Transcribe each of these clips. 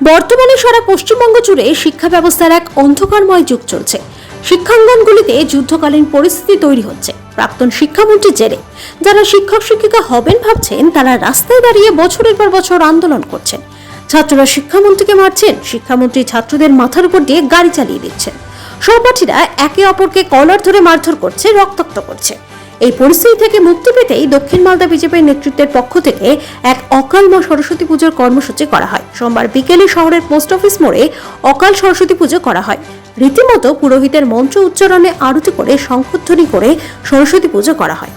বর্তমানে সারা পশ্চিমবঙ্গ জুড়ে শিক্ষা ব্যবস্থার এক অন্ধকারময় যুগ চলছে। শিক্ষাঙ্গনগুলিতে যুদ্ধকালীন পরিস্থিতি তৈরি হচ্ছে। প্রাক্তন শিক্ষামন্ত্রীর জেরে যারা শিক্ষক শিক্ষিকা হবেন ভাবছেন, তারা রাস্তায় দাঁড়িয়ে বছরের পর বছর আন্দোলন করছেন। ছাত্ররা শিক্ষামন্ত্রীকে মারছেন, শিক্ষামন্ত্রী ছাত্রদের মাথার উপর দিয়ে গাড়ি চালিয়ে দিচ্ছেন। সহপাঠীরা একে অপরকে কলার ধরে মারধর করছে, রক্তাক্ত করছে। এই পরিস্থিতি থেকে মুক্তি পেতেই দক্ষিণ মালদা বিজেপির নেতৃত্বের পক্ষ থেকে এক অকাল মা সরস্বতী পুজোর কর্মসূচি করা হয়। সোমবার বিকেলে শহরের পোস্ট অফিস মোড়ে অকাল সরস্বতী পুজো করা হয়। রীতিমতো পুরোহিতের মঞ্চ উচ্চারণে আরতি করে শঙ্খধ্বনি করে সরস্বতী পুজো করা হয়।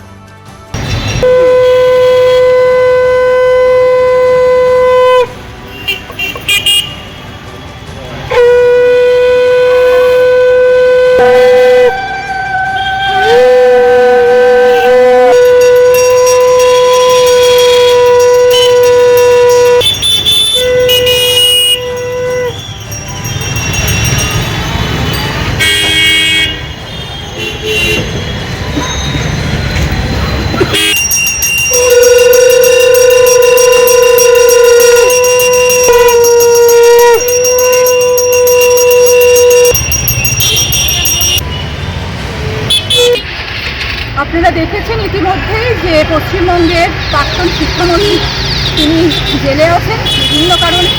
আপনারা দেখেছেন ইতিমধ্যেই যে পশ্চিমবঙ্গের প্রাক্তন শিক্ষামন্ত্রী তিনি জেলে আছেন বিভিন্ন কারণে।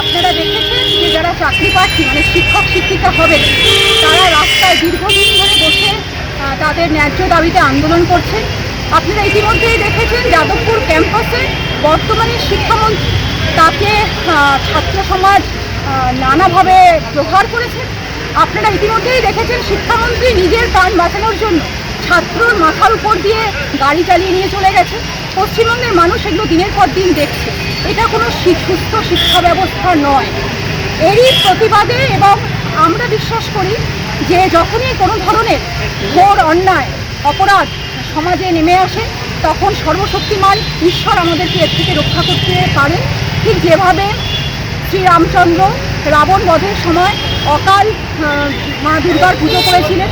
আপনারা দেখেছেন যে যারা চাকরি প্রার্থী মানে শিক্ষক, শিক্ষিকা হবেন, তারা রাস্তায় দীর্ঘদিন ধরে বসে তাদের ন্যায্য দাবিতে আন্দোলন করছেন। আপনারা ইতিমধ্যেই দেখেছেন যাদবপুর ক্যাম্পাসে বর্তমানে শিক্ষামন্ত্রী তাকে ছাত্র সমাজ নানাভাবে প্রহার করেছেন। আপনারা ইতিমধ্যেই দেখেছেন শিক্ষামন্ত্রী নিজের প্রাণ বাঁচানোর জন্য ছাত্রর মাথার উপর দিয়ে গাড়ি চালিয়ে নিয়ে চলে গেছে। পশ্চিমবঙ্গের মানুষ এগুলো দিনের পর দিন দেখছে। এটা কোনো সুস্থ শিক্ষা ব্যবস্থা নয়। এরই প্রতিবাদে এবং আমরা বিশ্বাস করি যে যখনই কোনো ধরনের ঘোর অন্যায়, অপরাধ সমাজে নেমে আসে, তখন সর্বশক্তিমান ঈশ্বর আমাদেরকে এর থেকে রক্ষা করতে পারেন। ঠিক যেভাবে শ্রীরামচন্দ্র রাবণ বধের সময় অকাল মা দুর্গার পুজো করেছিলেন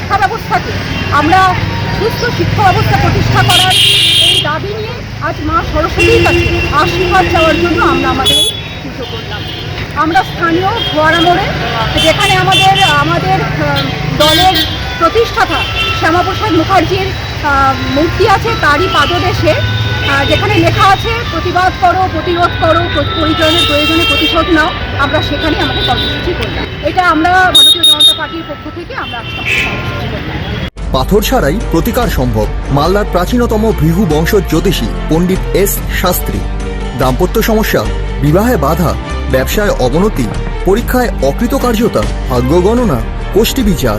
শিক্ষা ব্যবস্থাকে আমরা সুস্থ শিক্ষা ব্যবস্থা প্রতিষ্ঠা করার এই দাবি নিয়ে আজ মা সরস্বতীর কাছে আশীর্বাদ চাওয়ার জন্য আমরা আমাদের পুজো করলাম। আমরা স্থানীয় ফোয়ারা মোড়ে, যেখানে আমাদের আমাদের দলের প্রতিষ্ঠাতা শ্যামাপ্রসাদ মুখার্জির মূর্তি আছে, তারই পাদদেশে যেখানে লেখা আছে, প্রতিবাদ করো, প্রতিরোধ করো, প্র- পরিচয়ের প্রয়োজনে প্রতিশোধ নাও, আমরা সেখানে আমাদের কর্মসূচি করলাম এটা আমরা ভারতীয় জনতা পার্টির পক্ষ থেকে আমরা পাথর ছাড়াই প্রতিকার সম্ভব। মালদার প্রাচীনতম ভৃহু বংশ জ্যোতিষী পণ্ডিত এস শাস্ত্রী। দাম্পত্য সমস্যা, বিবাহে বাধা, ব্যবসায় অবনতি, পরীক্ষায় অকৃতকার্যতা, ভাগ্য গণনা গোষ্ঠী বিচার।